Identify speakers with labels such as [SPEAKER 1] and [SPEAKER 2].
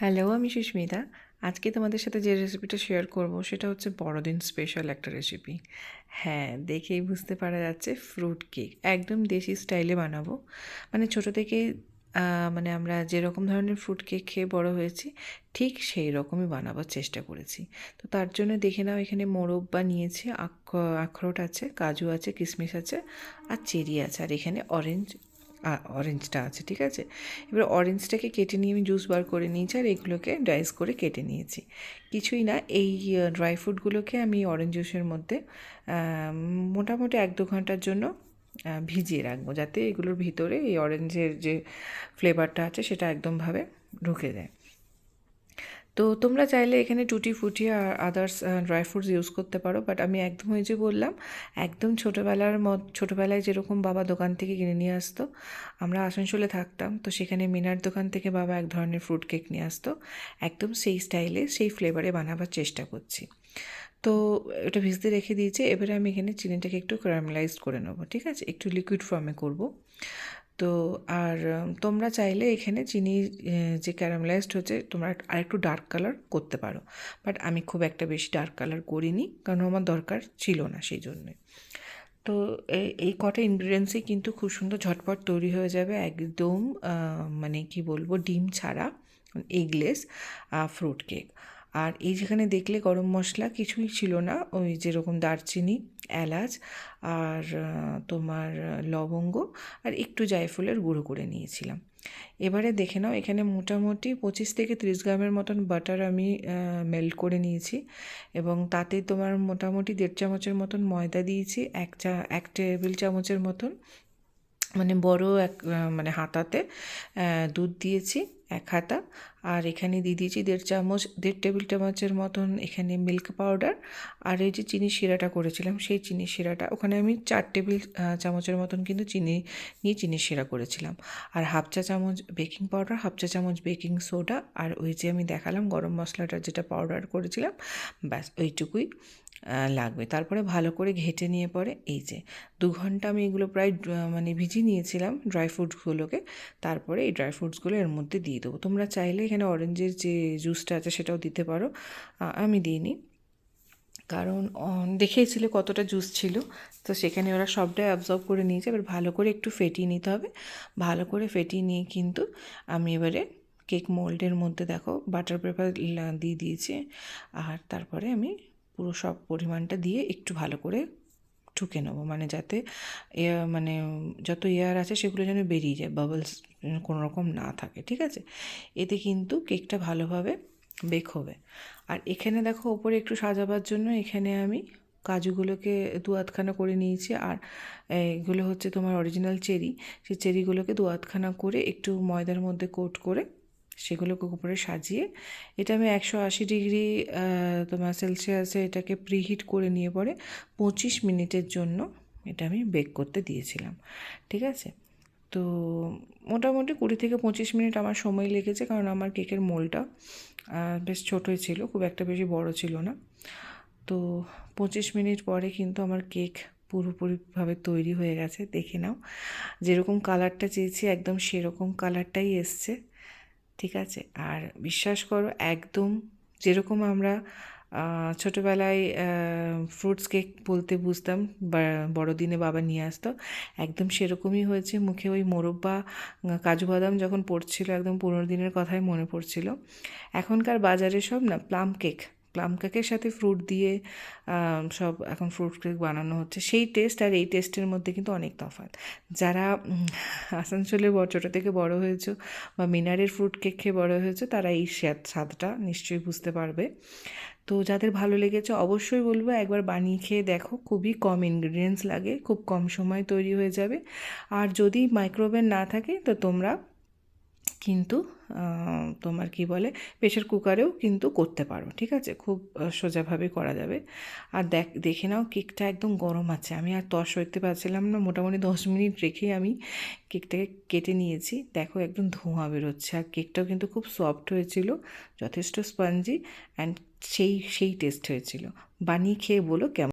[SPEAKER 1] Hello আমি সুস্মিতা। আজকে তোমাদের সাথে যে রেসিপিটা শেয়ার করব, সেটা হচ্ছে বড়দিন স্পেশাল একটা রেসিপি হ্যাঁ দেখেই বুঝতে পারা যাচ্ছে ফ্রুট কেক একদম দেশি স্টাইলে বানাবো। মানে ছোটো থেকে মানে আমরা যেরকম ধরনের ফ্রুট কেক খেয়ে বড় হয়েছি, ঠিক সেই রকমই বানাবার চেষ্টা করেছি। তো তার জন্য দেখে নাও, এখানে মোরব্বা নিয়েছি আখ, আখরোট আছে, কাজু আছে কিশমিশ আছে, আর চেরি আছে, আর এখানে অরেঞ্জ অরেঞ্জটা আছে, ঠিক আছে? এবার অরেঞ্জটাকে কেটে নিয়ে আমি জুস বার করে নিয়েছি আর এগুলোকে ডাইস করে কেটে নিয়েছি। কিছুই না, এই ড্রাই ফ্রুটগুলোকে আমি অরেঞ্জ জুসের মধ্যে মোটামুটি এক দু ঘণ্টার জন্য ভিজিয়ে রাখব, যাতে এগুলোর ভিতরে এই অরেঞ্জের যে ফ্লেভারটা আছে সেটা একদমভাবে ঢুকে যায়। তো তোমরা চাইলে এখানে টুটি ফুটি আর আদার্স ড্রাই ফ্রুটস ইউজ করতে পারো বাট আমি একদম ওই যে বললাম, একদম ছোটোবেলার মত, ছোটোবেলায় যেরকম বাবা দোকান থেকে কিনে নিয়ে আসতো, আমরা আসানসোলে থাকতাম, তো সেখানে মিনার দোকান থেকে বাবা এক ধরনের ফ্রুট কেক নিয়ে আসতো, একদম সেই স্টাইলে সেই ফ্লেভারে বানাবার চেষ্টা করছি। তো এটা ভিজতে রেখে দিয়েছি, এবারে আমি এখানে চিনিটাকে একটু ক্যারামেলাইজড করে নেব, ঠিক আছে? একটু লিকুইড ফর্মে করব। তো আর তোমরা চাইলে এখানে চিনি যে ক্যারামেলাইজড হচ্ছে, তোমরা আরেকটু ডার্ক কালার করতে পারো। বাট আমি খুব একটা বেশি ডার্ক কালার করিনি, কারণ আমার দরকার ছিল না সেই জন্যে তো এই- কটা ইনগ্রিডিয়েন্টসই কিন্তু খুব সুন্দর ঝটপট তৈরি হয়ে যাবে, একদম মানে কি বলব, ডিম ছাড়া এগলেস ফ্রুট কেক আর এই যেখানে দেখলে গরম মশলা কিছুই ছিল না, ওই যেরকম দারচিনি, এলাচ আর তোমার লবঙ্গ আর একটু জায়ফলের গুঁড়ো করে নিয়েছিলাম। এবারে দেখে নাও, এখানে মোটামুটি পঁচিশ থেকে তিরিশ গ্রামের মতন বাটার আমি মেল্ট করে নিয়েছি এবং তাতে তোমার মোটামুটি দেড় চামচের মতন ময়দা দিয়েছি, এক চা, এক টেবিল চামচের মতন মানে বড় এক মানে হাতাতে দুধ দিয়েছি, এক হাতা। আর এখানে দিয়ে দিয়েছি দেড় চামচ, দেড় টেবিল চামচের মতন এখানে মিল্ক পাউডার। আর এই যে চিনি শিরাটা করেছিলাম, সেই চিনি শিরাটা, ওখানে আমি চার টেবিল চামচের মতন কিন্তু চিনি নিয়ে চিনি শিরা করেছিলাম। আর হাফ চা চামচ বেকিং পাউডার, হাফ চা চামচ বেকিং সোডা। আর ওই যে আমি দেখালাম গরম মশলাটা যেটা পাউডার করেছিলাম, ব্যাস, ওইটুকুই। লাগবে। তারপরে ভালো করে ঘেটে নিয়ে পরে এই যে দু ঘণ্টা আমি এগুলো প্রায় মানে ভিজিয়ে নিয়েছিলাম ড্রাই ফ্রুটসগুলোকে। তারপরে এই ড্রাই ফ্রুটসগুলো এর মধ্যে দিয়ে দেবো। তোমরা চাইলে এখানে অরেঞ্জের যে জুসটা আছে সেটাও দিতে পারো। আমি দিইনি। কারণ আহ, দেখেইছিলে কতটা জুস ছিল। তো সেখানে ওরা সবটাই অ্যাবজর্ব করে নিয়েছে। এবার ভালো করে একটু ফেটিয়ে নিতে হবে। ভালো করে ফেটিয়ে নিয়ে কিন্তু আমি এবারে কেক মোল্ডের মধ্যে দেখো বাটার পেপার দিয়ে দিয়েছি। আর তারপরে আমি পুরো সব পরিমাণটা দিয়ে একটু ভালো করে ঠুকে নেব। মানে যাতে মানে যত এয়ার আছে সেগুলো যেন বেরিয়ে যায় বাবলস কোনো রকম না থাকে, ঠিক আছে? এতে কিন্তু কেকটা ভালোভাবে বেক হবে। আর এখানে দেখো ওপরে একটু সাজাবার জন্য এখানে আমি কাজুগুলোকে দু আধখানা করে নিয়েছি। আর এগুলো হচ্ছে তোমার অরিজিনাল চেরি সেই চেরিগুলোকে দু আধখানা করে একটু ময়দার মধ্যে কোট করে সেগুলোকে উপরে সাজিয়ে, এটা আমি একশো আশি ডিগ্রি তোমার সেলসিয়াসে এটাকে প্রিহিট করে নিয়ে পরে পঁচিশ মিনিটের জন্য এটা আমি বেক করতে দিয়েছিলাম, ঠিক আছে? তো মোটামুটি কুড়ি থেকে পঁচিশ মিনিট আমার সময় লেগেছে কারণ আমার কেকের মোলটা বেশ ছোটোই ছিল, খুব একটা বেশি বড় ছিল না। তো পঁচিশ মিনিট পরে কিন্তু আমার কেক পুরোপুরিভাবে তৈরি হয়ে গেছে, দেখে নাও। যেরকম কালারটা চেয়েছি, একদম সেরকম কালারটাই এসছে। ঠিক আছে? আর বিশ্বাস করো, একদম যেরকম আমরা ছোটোবেলায় ফ্রুটস কেক বলতে বুঝতাম বড়দিনে বাবা নিয়ে আসতো, একদম সেরকমই হয়েছে। মুখে ওই মোরব্বা কাজু বাদাম যখন পড়ছিল, একদম পনেরো দিনের কথাই মনে পড়ছিল। এখনকার বাজারে সব না প্লাম কেক প্লাম কেকের সাথে ফ্রুট দিয়ে সব এখন ফ্রুট কেক বানানো হচ্ছে। সেই টেস্ট আর এই টেস্টের মধ্যে কিন্তু অনেক তফাৎ। যারা আসানসোলের ছোটো থেকে বড় হয়েছো বা মিনারের ফ্রুট কেক খেয়ে বড় হয়েছে, তারা এই স্বাদ, স্বাদটা নিশ্চয়ই বুঝতে পারবে। তো যাদের ভালো লেগেছে অবশ্যই বলব, একবার বানিয়ে খেয়ে দেখো, খুবই কম ইনগ্রিডিয়েন্টস লাগে, খুব কম সময় তৈরি হয়ে যাবে। আর যদি মাইক্রোওভেন না থাকে, তো তোমরা কিন্তু তোমার কি বলে প্রেশার কুকারেও কিন্তু করতে পারো, ঠিক আছে? খুব সোজাভাবে করা যাবে। আর দেখ, দেখে নাও কেকটা একদম গরম আছে। আমি আর তস হইতে পারছিলাম না, মোটামুটি দশ মিনিট রেখে আমি কেকটাকে কেটে নিয়েছি। দেখো একদম ধোঁয়া বেরোচ্ছে আর কেকটাও কিন্তু খুব সফট হয়েছিল, যথেষ্ট স্পঞ্জি, অ্যান্ড সেই সেই টেস্ট হয়েছিল। বানিয়ে খেয়ে বলো কেমন